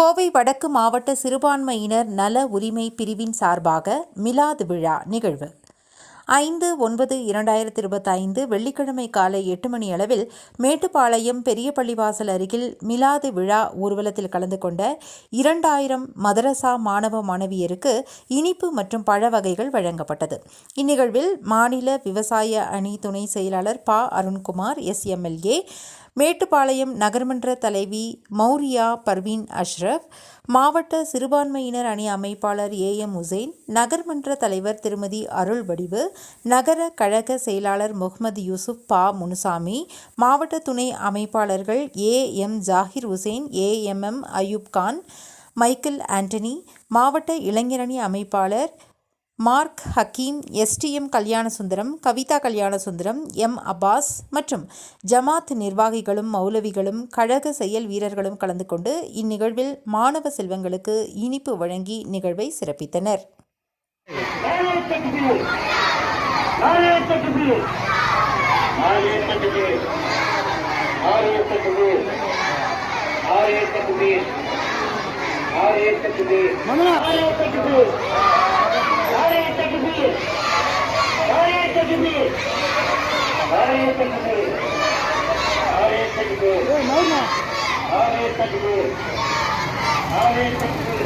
கோவை வடக்கு மாவட்ட சிறுபான்மையினர் நல உரிமை பிரிவின் சார்பாக மிலாது விழா நிகழ்வு. ஐந்து ஒன்பது இரண்டாயிரத்தி இருபத்தைந்து வெள்ளிக்கிழமை காலை எட்டு மணி அளவில் மேட்டுப்பாளையம் பெரிய பள்ளிவாசல் அருகில் மிலாது விழா ஊர்வலத்தில் கலந்து கொண்ட இரண்டாயிரம் மதரசா மாணவ மாணவியருக்கு இனிப்பு மற்றும் பழ வகைகள் வழங்கப்பட்டது. இந்நிகழ்வில் மாநில விவசாய அணி துணை செயலாளர் ப. அருண்குமார் எஸ்எம்எல்ஏ மேட்டுப்பாளையம் நகர்மன்ற தலைவி மௌரியா பர்வீன் அஷ்ரப் மாவட்ட சிறுபான்மையினர் அணி அமைப்பாளர் ஏ எம் உசேன் நகர்மன்ற தலைவர் திருமதி அருள் வடிவு நகர கழக செயலாளர் முகமது யூசுப் பா முனுசாமி மாவட்ட துணை அமைப்பாளர்கள் A M Jakir Hussain A M M Ayub Khan Michael Antony மாவட்ட இளைஞரணி அமைப்பாளர் Mark Hakeem STM Kalyanasundaram Kavitha Kalyanasundaram M Abbas மற்றும் ஜமாத் நிர்வாகிகளும் மௌலவிகளும் கழக செயல் வீரர்களும் கலந்து கொண்டு இந்நிகழ்வில் மாணவ செல்வங்களுக்கு இனிப்பு வழங்கி நிகழ்வை சிறப்பித்தனர். நாளைய தக்பீர் நாளைய தக்பீர் ఆవేశకు ఆవేశకు ఆవేశకు